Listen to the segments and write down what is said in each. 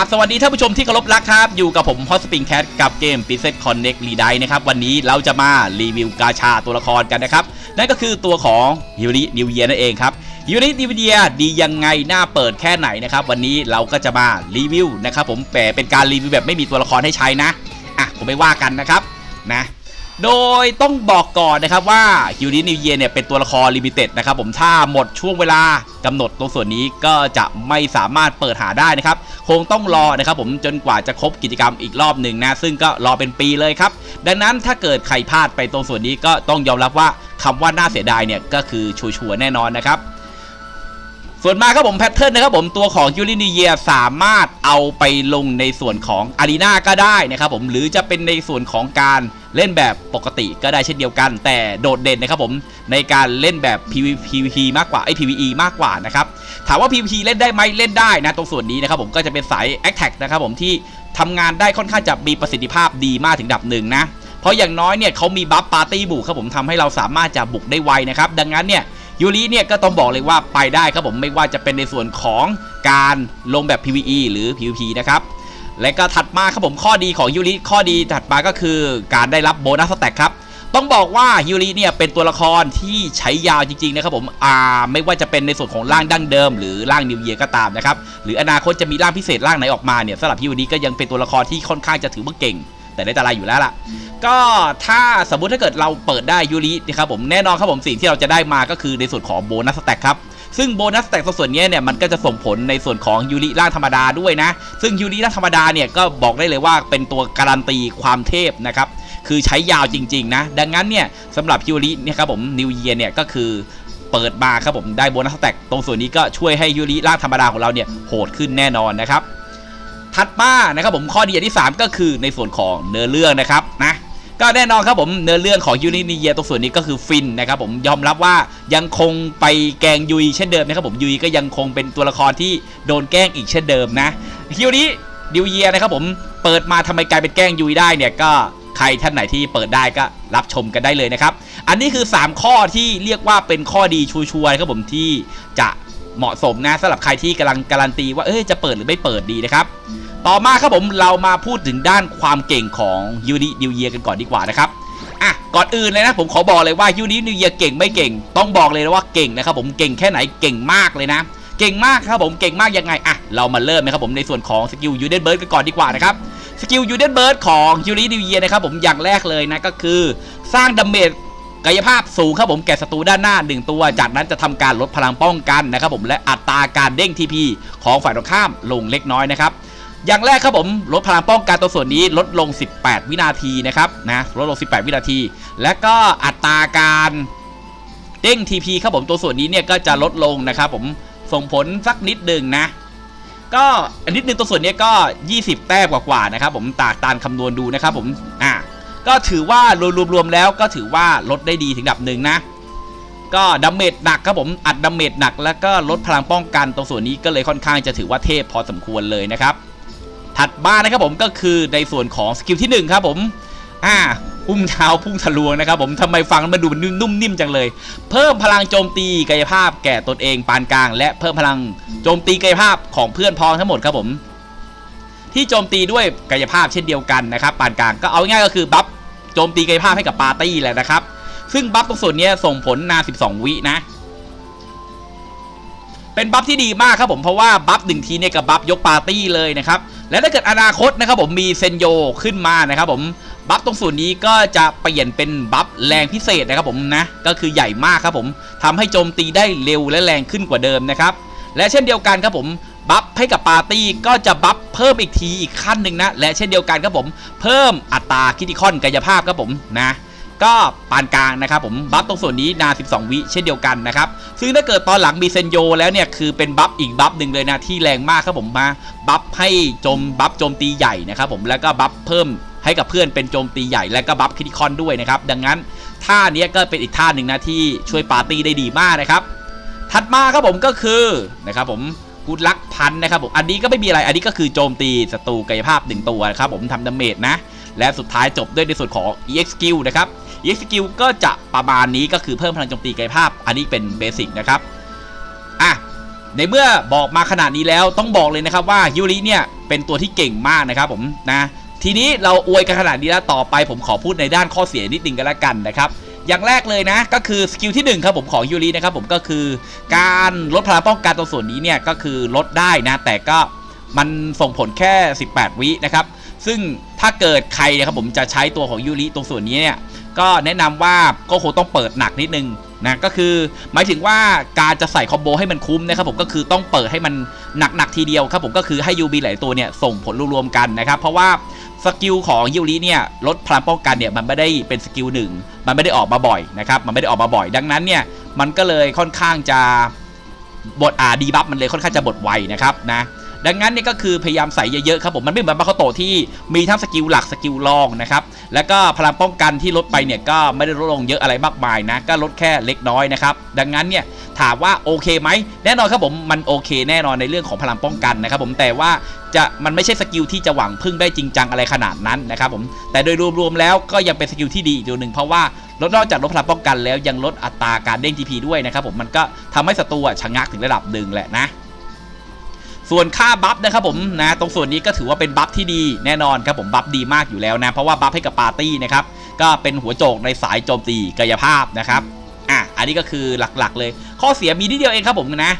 รับสวัสดีท่านผู้ชมที่เคารพรักครับ อยู่กับผมฮอสปิงแคทกับเกม p ิเซ t Connect r e d i นะครับ วันนี้เราจะมารีวิวกาชาตัวละครกันนะครับ นั่นก็คือตัวของฮิวรินิวเยียนั่นเองครับฮิวรินิวเยียดียังไงหน้าเปิดแค่ไหนนะครับ วันนี้เราก็จะมารีวิวนะครับผมแต่เป็นการรีวิวแบบไม่มีตัวละครให้ใช้นะอะผมไม่ว่ากันนะครับนะ โดยต้องบอกก่อนนะครับว่าฮิวรินิวเยียเนี่ยเป็นตัวละครลิมิเต็ดนะครับผมถ้าหมดช่วงเวลากำหนดตรงส่วนนี้ก็จะไม่สามารถเปิดหาได้นะครับ คงต้องรอนะครับผมจนกว่าจะครบกิจกรรมอีกรอบหนึ่งนะ ซึ่งก็รอเป็นปีเลยครับ ดังนั้นถ้าเกิดใครพลาดไปตรงส่วนนี้ก็ต้องยอมรับว่าคำว่าน่าเสียดายเนี่ยก็คือชัวร์แน่นอนนะครับ ส่วนมาครับผมแพทเทิร์นนะครับผมตัวของยูรินีเยียสามารถเอาไปลงในส่วนของอารีนาก็ได้นะครับผมหรือจะเป็นในส่วนของการเล่นแบบปกติก็ได้เช่นเดียวกัน แต่โดดเด่นนะครับผมในการเล่นแบบ PVP มากกว่าไอ้ PVE มากกว่านะครับถามว่า PVP เล่นได้ไหมเล่นได้นะตรงส่วนนี้นะครับผมก็จะเป็นสาย Attack นะครับผมที่ทำงานได้ค่อนข้างจะมีประสิทธิภาพดีมากถึงดับหนึ่งนะเพราะอย่างน้อยเนี่ยเขามีบัฟปาร์ตี้บุกครับผมทำให้เราสามารถจะบุกได้ไวนะครับดังนั้นเนี่ย ยูริเนี่ยก็ต้องบอกเลยว่าไปได้ครับผมไม่ว่าจะเป็นในส่วนของการลงแบบ PVE หรือ PVP นะครับและก็ถัดมาครับผมข้อดีของยูริข้อดีถัดมาก็คือการได้รับโบนัสสแต็กครับต้องบอกว่ายูริเนี่ยเป็นตัวละครที่ใช้ยาวจริงๆนะครับผมอ่าไม่ว่าจะเป็นในส่วนของร่างดั้งเดิม หรือร่างนิวเยียก็ตามนะครับหรืออนาคตจะมีร่างพิเศษร่างไหนออกมาเนี่ยสำหรับยูริก็ยังเป็นตัวละครที่ค่อนข้างจะถือว่าเก่ง แต่ได้แต่ไรอยู่แล้วล่ะ ก็ถ้าสมมุติถ้าเกิดเราเปิดได้ยูรินะครับผมแน่นอนครับผมสิ่งที่เราจะได้มาก็คือในส่วนของโบนัสสแต็กครับซึ่งโบนัสสแต็กส่วนนี้เนี่ยมันก็จะส่งผลในส่วนของยูริร่างธรรมดาด้วยนะ ซึ่งยูริร่างธรรมดาเนี่ยก็บอกได้เลยว่าเป็นตัวการันตีความเทพนะครับ คือใช้ยาวจริง ๆ นะ ดังนั้นเนี่ยสำหรับยูริเนี่ยครับผมนิวเยียเนี่ยก็คือเปิดมาครับผมได้โบนัสสแต็กตรงส่วนนี้ก็ช่วยให้ยูริร่างธรรมดาของเราเนี่ยโหดขึ้นแน่นอนนะครับ ถัดมานะครับผมข้อดีอันที่ 3 ก็คือในส่วนของเนื้อเรื่องนะครับนะก็แน่นอนครับผมเนื้อเรื่องของยูริเยียตรงส่วนนี้ก็คือฟินนะครับผมยอมรับว่ายังคงไปแกล้งยุยเช่นเดิมนะครับผมยุยก็ยังคงเป็นตัวละครที่โดนแกล้งอีกเช่นเดิมนะยูริดิวเยียนะครับผมเปิดมาทำไมกลายเป็นแกล้งยุยได้เนี่ยก็ใครท่านไหนที่เปิดได้ก็รับชมกันได้เลยนะครับ อันนี้คือ 3 ข้อที่เรียกว่าเป็นข้อดีชัวร์ครับผมที่จะเหมาะสมนะสำหรับใครที่กำลังการันตีว่าเอ้ยจะเปิดหรือไม่เปิดดีนะครับ ต่อมาครับผมเรามาพูดถึงด้านความเก่งของยูนินิวเยียกันก่อนดีกว่านะครับอะก่อนอื่นเลยนะผมขอบอกเลยว่ายูนินิวเยียเก่งไม่เก่ง ต้องบอกเลยนะว่าเก่งนะครับผมเก่งแค่ไหนเก่งมากเลยนะ เก่งมากครับผมเก่งมากยังไงอะเรามาเริ่มนะครับผมในส่วนของสกิลยูเดนเบิร์ดกันก่อนดีกว่านะครับสกิลยูเดนเบิร์ดของยูนินิวเยียนะครับผมอย่างแรกเลยนะก็คือ สร้างดาเมจกายภาพสูงครับผมแก่ศัตรูด้านหน้า 1 ตัว จากนั้นจะทำการลดพลังป้องกันนะครับผมและอัตราการเด้งทีพีของฝ่ายตรงข้ามลงเล็กน้อยนะครับ อย่างแรกครับผมลดพลังป้องกันตัวส่วนนี้ลดลง 18 วินาทีนะครับนะลดลง 18 วินาที และก็อัตราการเด้ง TP ครับผมตัวส่วนนี้เนี่ยก็จะลดลงนะครับผมส่งผลสักนิดหนึ่งนะ ก็อันนิดนึงตัวส่วนนี้ก็ 20 แต้มกว่าๆนะครับผมตากตานคำนวณดูนะครับผมอ่าก็ถือว่ารวมๆแล้วก็ถือว่าลดได้ดีถึงดับหนึ่งนะก็ดาเมจหนักครับผมอัดดาเมจหนักแล้วก็ลดพลังป้องกันตรงส่วนนี้ก็เลยค่อนข้างจะถือว่าเทพพอสมควรเลยนะครับ ถัดมานะครับผมก็คือในส่วนของสกิลที่1ครับผมอ่าพุ่งเท้าพุ่งทะลวงนะครับผมทำไมฟังมันดูนุ่มนิ่มจังเลย เพิ่มพลังโจมตีกายภาพแก่ตนเองปานกลาง และเพิ่มพลังโจมตีกายภาพของเพื่อนพ้องทั้งหมดครับผม ที่โจมตีด้วยกายภาพเช่นเดียวกันนะครับปานกลางก็เอาง่ายก็คือบัฟโจมตีกายภาพให้กับปาร์ตี้แหละนะครับ ซึ่งบัฟตรงส่วนนี้ส่งผลนาน 12 วินะ เป็นบัฟที่ดีมากครับผมเพราะว่าบัฟหนึ่งทีเนี่ยกับบัฟยกปาร์ตี้เลยนะครับและถ้าเกิดอนาคตนะครับผมมีเซนโยขึ้นมานะครับผมบัฟตรงส่วนนี้ก็จะเปลี่ยนเป็นบัฟแรงพิเศษนะครับผมนะก็คือใหญ่มากครับผมทำให้โจมตีได้เร็วและแรงขึ้นกว่าเดิมนะครับและเช่นเดียวกันครับผมบัฟให้กับปาร์ตี้ก็จะบัฟเพิ่มอีกทีอีกขั้นหนึ่งนะและเช่นเดียวกันครับผมเพิ่มอัตราคิติคอนกายภาพครับผมนะ ก็ปานกลางนะครับผมบัฟตรงส่วนนี้นาน12 วิเช่นเดียวกันนะครับซึ่งถ้าเกิดตอนหลังมีเซนโยแล้วเนี่ยคือเป็นบัฟอีกบัฟหนึ่งเลยนะที่แรงมากครับผมมาบัฟให้โจมบัฟโจมตีใหญ่นะครับผมแล้วก็บัฟเพิ่มให้กับเพื่อนเป็นโจมตีใหญ่แล้วก็บัฟคิติคอนด้วยนะครับดังนั้นท่านี้ก็เป็นอีกท่าหนึ่งนะที่ช่วยปาร์ตี้ได้ดีมากนะครับถัดมาครับผมก็คือนะครับผมกูดลักพันนะครับผมอันนี้ก็ไม่มีอะไรอันนี้ก็คือโจมตีศัตรูกายภาพหนึ่งตัวนะครับผมทำดาเมจนะ และสุดท้ายจบด้วยในส่วนของ EX skill นะครับ EX skill ก็จะประมาณนี้ก็คือเพิ่มพลังโจมตีกายภาพ อันนี้เป็นเบสิกนะครับอะในเมื่อบอกมาขนาดนี้แล้วต้องบอกเลยนะครับว่ายูริเนี่ยเป็นตัวที่เก่งมากนะครับผมนะทีนี้เราอวยกันขนาดนี้แล้วต่อไปผมขอพูดในด้านข้อเสียนิดนึงกันละกันนะครับอย่างแรกเลยนะก็คือสกิลที่หนึ่งครับผมของยูรินะครับผมก็คือการลดพลังป้องกันตรงส่วนนี้เนี่ยก็คือลดได้นะแต่ก็มันส่งผลแค่ 18 วินะครับ ซึ่งถ้าเกิดใครนะครับผมจะใช้ตัวของยูริตรงส่วนนี้เนี่ยก็แนะนำว่าก็คงต้องเปิดหนักนิดนึงนะก็คือหมายถึงว่าการจะใส่คอมโบให้มันคุ้มนะครับผมก็คือต้องเปิดให้มันหนักๆทีเดียวครับผมก็คือให้ยูบีหลายตัวเนี่ยส่งผลรวมๆกันนะครับ เพราะว่าสกิลของยูริเนี่ยลดพลังป้องกันเนี่ยมันไม่ได้เป็นสกิลหนึ่งมันไม่ได้ออกมาบ่อยนะครับมันไม่ได้ออกมาบ่อย ดังนั้นเนี่ยมันก็เลยค่อนข้างจะบทอ่าดีบัฟมันเลยค่อนข้างจะบทไวนะครับนะ ดังนั้นเนี่ยก็คือพยายามใส่เยอะๆครับผมมันไม่เหมือนบาคาโตที่มีทั้งสกิลหลักสกิลรองนะครับแล้วก็พลังป้องกันที่ลดไปเนี่ยก็ไม่ได้ลดลงเยอะอะไรมากมายนะก็ลดแค่เล็กน้อยนะครับดังนั้นเนี่ยถามว่าโอเคไหมแน่นอนครับผมมันโอเคแน่นอนในเรื่องของพลังป้องกันนะครับผมแต่ว่าจะมันไม่ใช่สกิลที่จะหวังพึ่งได้จริงจังอะไรขนาดนั้นนะครับผมแต่โดยรวมๆแล้วก็ยังเป็นสกิลที่ดีอีกตัวหนึ่งเพราะว่าลดนอกจากลดพลังป้องกันแล้วยังลดอัตราการเด้ง TP ด้วยนะครับผมมันก็ทำให้ศัตรูอะชะงักถึงระดับหนึ่งแหละนะ ส่วนค่าบัฟนะครับผมนะตรงส่วนนี้ก็ถือว่าเป็นบัฟที่ดีแน่นอนครับผมบัฟดีมากอยู่แล้วนะเพราะว่าบัฟให้กับปาร์ตี้นะครับก็เป็นหัวโจกในสายโจมตีกายภาพนะครับอะอันนี้ก็คือหลักๆ เลย ข้อเสียมีนิดเดียวเองครับผมนะ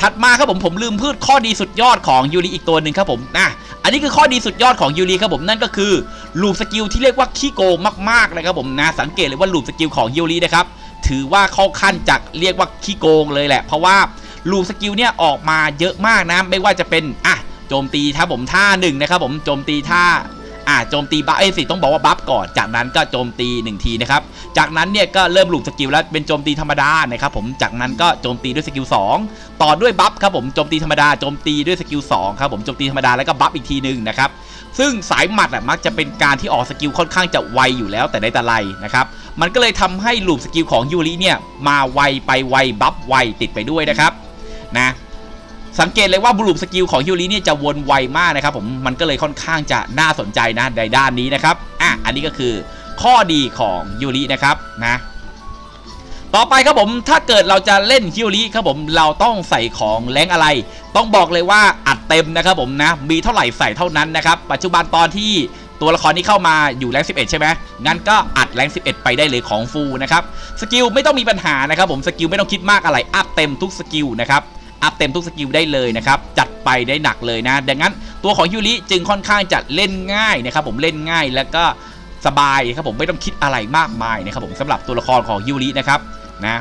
ถัดมาครับผมผมลืมพูดข้อดีสุดยอดของยูริอีกตัวหนึ่งครับผมนะอันนี้คือข้อดีสุดยอดของยูริครับผมนั่นก็คือลูปสกิลที่เรียกว่าขี้โกงมากๆเลยครับผมนะสังเกตเลยว่าลูปสกิลของยูรินะครับถือว่าเข้าขั้นจากเรียกว่าขี้โกงเลยแหละ เพราะว่า ลูสกิลเนี่ยออกมาเยอะมากนะไม่ว่าจะเป็นอะโจมตีถ้าผมท่าหนึ่งนะครับผมโจมตีท่าอะโจมตีบัฟเอ้สิต้องบอกว่าบัฟก่อนจากนั้นก็โจมตี 1 ทีนะครับจากนั้นเนี่ยก็เริ่มลูปสกิลแล้วเป็นโจมตีธรรมดานะครับผมจากนั้นก็โจมตีด้วยสกิล2ต่อด้วยบัฟครับผมโจมตีธรรมดาโจมตีด้วยสกิล2ครับผมโจมตีธรรมดาแล้วก็บัฟอีกทีหนึ่งนะครับซึ่งสายหมัดอะมักจะเป็นการที่ออกสกิลค่อนข้างจะไวอยู่แล้วแต่ในแต่ไรนะครับมันก็เลยทำให้ลูปสกิลของยูริเนี่ยมาไวไปไวบัฟไวติดไปด้วยนะครับ นะสังเกตเลยว่าบุลูปสกิลของฮิวริเนี่ยจะวนไวมากนะครับผมมันก็เลยค่อนข้างจะน่าสนใจนะในด้านนี้นะครับอะอันนี้ก็คือข้อดีของยูรินะครับนะต่อไปครับผมถ้าเกิดเราจะเล่นฮิวริครับผมเราต้องใส่ของแรงอะไร ต้องบอกเลยว่าอัดเต็มนะครับผมนะมีเท่าไหร่ใส่เท่านั้นนะครับ ปัจจุบันตอนที่ ตัวละครนี้เข้ามาอยู่แรง 11 ใช่ไหมงั้นก็อัดแรง 11 ไปได้เลยของฟูนะครับสกิลไม่ต้องมีปัญหานะครับผมสกิลไม่ต้องคิดมากอะไรอัพเต็มทุกสกิลนะครับอัพเต็มทุกสกิลได้เลยนะครับจัดไปได้หนักเลยนะ ดังนั้นตัวของยูริจึงค่อนข้างจะเล่นง่ายนะครับผมเล่นง่ายแล้วก็สบายครับผมไม่ต้องคิดอะไรมากมายนะครับผมสำหรับตัวละครของยูรินะครับนะ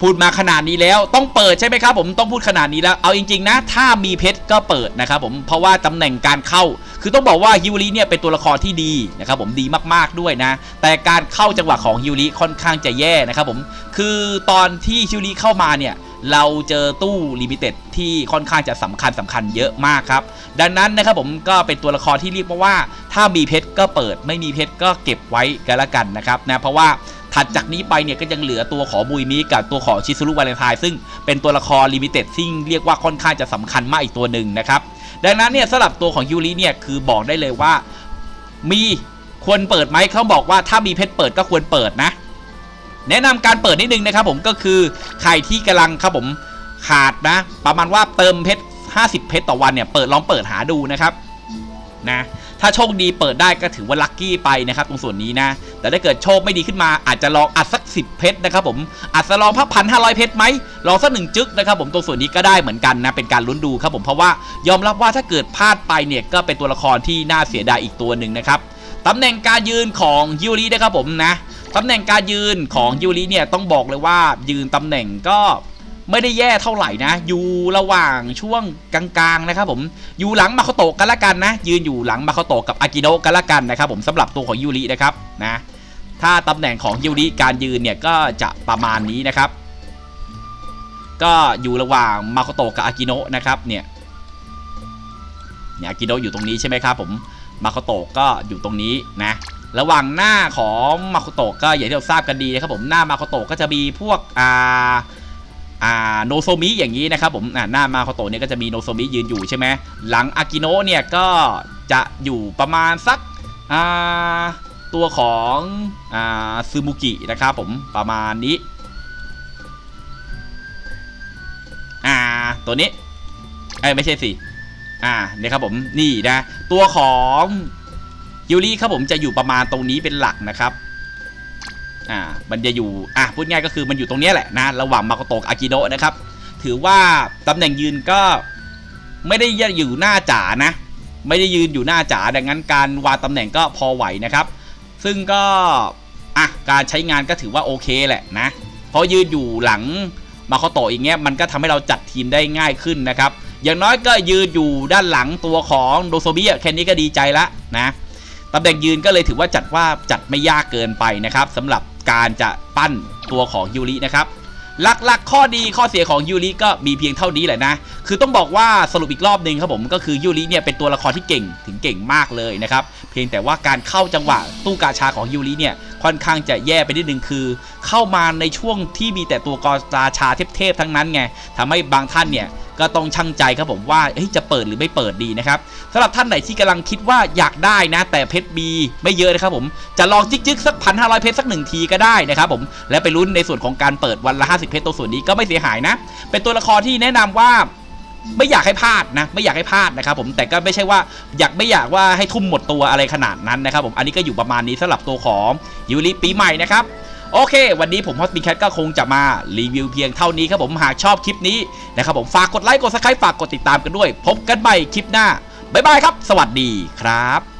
พูดมาขนาดนี้แล้วต้องเปิดใช่ไหมครับผมต้องพูดขนาดนี้แล้วเอาจริงๆนะ ถ้ามีเพชรก็เปิดนะครับผมเพราะว่าตำแหน่งการเข้า คือต้องบอกว่าฮิวริเนี่ยเป็นตัวละครที่ดีนะครับผมดีมากๆด้วยนะ แต่การเข้าจังหวะของฮิวริค่อนข้างจะแย่นะครับผมคือตอนที่ฮิวริเข้ามาเนี่ยเราเจอตู้ลิมิเต็ดที่ค่อนข้างจะสำคัญสำคัญเยอะมากครับ ดังนั้นนะครับผมก็เป็นตัวละครที่เรียกมาว่า ถ้ามีเพชรก็เปิด ไม่มีเพชรก็เก็บไว้กันละกันนะครับนะเพราะว่า ถัดจากนี้ไปเนี่ยก็ยังเหลือตัวของบุยมิกับตัวของชิซุรุวาเลนไทน์ซึ่งเป็นตัวละครลิมิเต็ดที่งเรียกว่าค่อนข้างจะสำคัญมากอีกตัวหนึ่งนะครับ ดังนั้นเนี่ยสำหรับตัวของยูริเนี่ยคือบอกได้เลยว่า มีควรเปิดไหมเขาบอกว่าถ้ามีเพชรเปิดก็ควรเปิดนะ แนะนำการเปิดนิดนึงนะครับ ผมก็คือใครที่กำลังครับผมขาดนะ ประมาณว่าเติมเพชร50 เพชรต่อวันเนี่ยเปิดลองเปิดหาดูนะครับนะ ถ้าโชคดีเปิดได้ก็ถือว่าลัคกี้ไปนะครับตรงส่วนนี้นะ แต่ถ้าเกิดโชคไม่ดีขึ้นมาอาจจะลองอัดสัก 10 เพชรนะครับผมอาจจะลองพักพันห้าร้อยเพชรไหมลองสักหนึ่งจึ๊กนะครับผมตรงส่วนนี้ก็ได้เหมือนกันนะเป็นการลุ้นดูครับผมเพราะว่ายอมรับว่าถ้าเกิดพลาดไปเนี่ยก็เป็นตัวละครที่น่าเสียดายอีกตัวหนึ่งนะครับตำแหน่งการยืนของยูรินะครับผมนะตำแหน่งการยืนของยูริเนี่ยต้องบอกเลยว่ายืนตำแหน่งก็ ไม่ได้แย่เท่าไหร่นะ อยู่ระหว่างช่วงกลางๆนะครับผมอยู่หลังมาโคโตะกันละกันนะ ยืนอยู่หลังมาโคโตะกับอากิโนะกันละกันนะครับผมสำหรับตัวของยูรินะครับนะถ้าตำแหน่งของยูริการยืนเนี่ยก็จะประมาณนี้นะครับ ก็อยู่ระหว่างมาโคโตะกับอากิโนะนะครับเนี่ยเนี่ยอากิโนะอยู่ตรงนี้ใช่ไหมครับผมมาโคโตะก็อยู่ตรงนี้นะระหว่างหน้าของมาโคโตะก็อย่างที่เราทราบกันดีนะครับผมหน้ามาโคโตะก็จะมีพวกอ่า อ่าโนโซมิอย่างนี้นะครับผมอ่าหน้ามาโคโตะเนี่ยก็จะมีโนโซมิยืนอยู่ใช่ไหมหลังอากิโนะเนี่ยก็จะอยู่ประมาณสักอ่าตัวของอ่าซึมุกินะครับผมประมาณนี้อ่าตัวนี้เอ้ไม่ใช่สิอ่าเนี่ยครับผมนี่นะตัวของยูริครับผมจะอยู่ประมาณตรงนี้เป็นหลักนะครับ อ่ามันจะอยู่อะพูดง่ายก็คือมันอยู่ตรงนี้แหละนะระหว่างมาโกโตะกับอากิโนะนะครับ ถือว่าตำแหน่งยืนก็ไม่ได้อยู่หน้าจ๋านะ ไม่ได้ยืนอยู่หน้าจ๋าดังนั้นการวางตำแหน่งก็พอไหวนะครับ ซึ่งก็อะการใช้งานก็ถือว่าโอเคแหละนะเพราะยืนอยู่หลังมาโคโตะอย่างเงี้ยมันก็ทำให้เราจัดทีมได้ง่ายขึ้นนะครับ อย่างน้อยก็ยืนอยู่ด้านหลังตัวของโดโซบิอะแค่นี้ก็ดีใจละนะตำแหน่งยืนก็เลยถือว่าจัดว่าจัดไม่ยากเกินไปนะครับสำหรับ การจะปั้นตัวของยูรินะครับหลักๆ ข้อดีข้อเสียของยูริก็มีเพียงเท่านี้แหละนะ คือต้องบอกว่าสรุปอีกรอบหนึ่งครับผมก็คือยูริเนี่ยเป็นตัวละครที่เก่งถึงเก่งมากเลยนะครับเพียงแต่ว่าการเข้าจังหวะตู้กาชาของยูริเนี่ยค่อนข้างจะแย่ไปนิดนึงคือ เข้ามาในช่วงที่มีแต่ตัวกาชาเทพๆทั้งนั้นไงทำให้บางท่านเนี่ยก็ต้องชั่งใจครับผมว่าจะเปิดหรือไม่เปิดดีนะครับสำหรับท่านไหนที่กำลังคิดว่าอยากได้นะ แต่เพชรบีไม่เยอะนะครับผมจะลองจิกๆสักพันห้าร้อยเพชรสักหนึ่งทีก็ได้นะครับผมและไปลุ้นในส่วนของการเปิดวันละ 50 เพชรตัวส่วนนี้ก็ไม่เสียหายนะ เป็นตัวละครที่แนะนำว่า ไม่อยากให้พลาดนะไม่อยากให้พลาดนะครับผมแต่ก็ไม่ใช่ว่าอยากไม่อยากว่าให้ทุ่มหมดตัวอะไรขนาดนั้นนะครับผมอันนี้ก็อยู่ประมาณนี้สำหรับตัวของยูริปีใหม่นะครับโอเค วันนี้ผมฮอสปีแคทก็คงจะมารีวิวเพียงเท่านี้ครับผมหากชอบคลิปนี้นะครับผมฝากกดไลค์กดซับสไครต์ฝากกดติดตามกันด้วย พบกันใหม่คลิปหน้าบ๊ายบายครับ สวัสดีครับ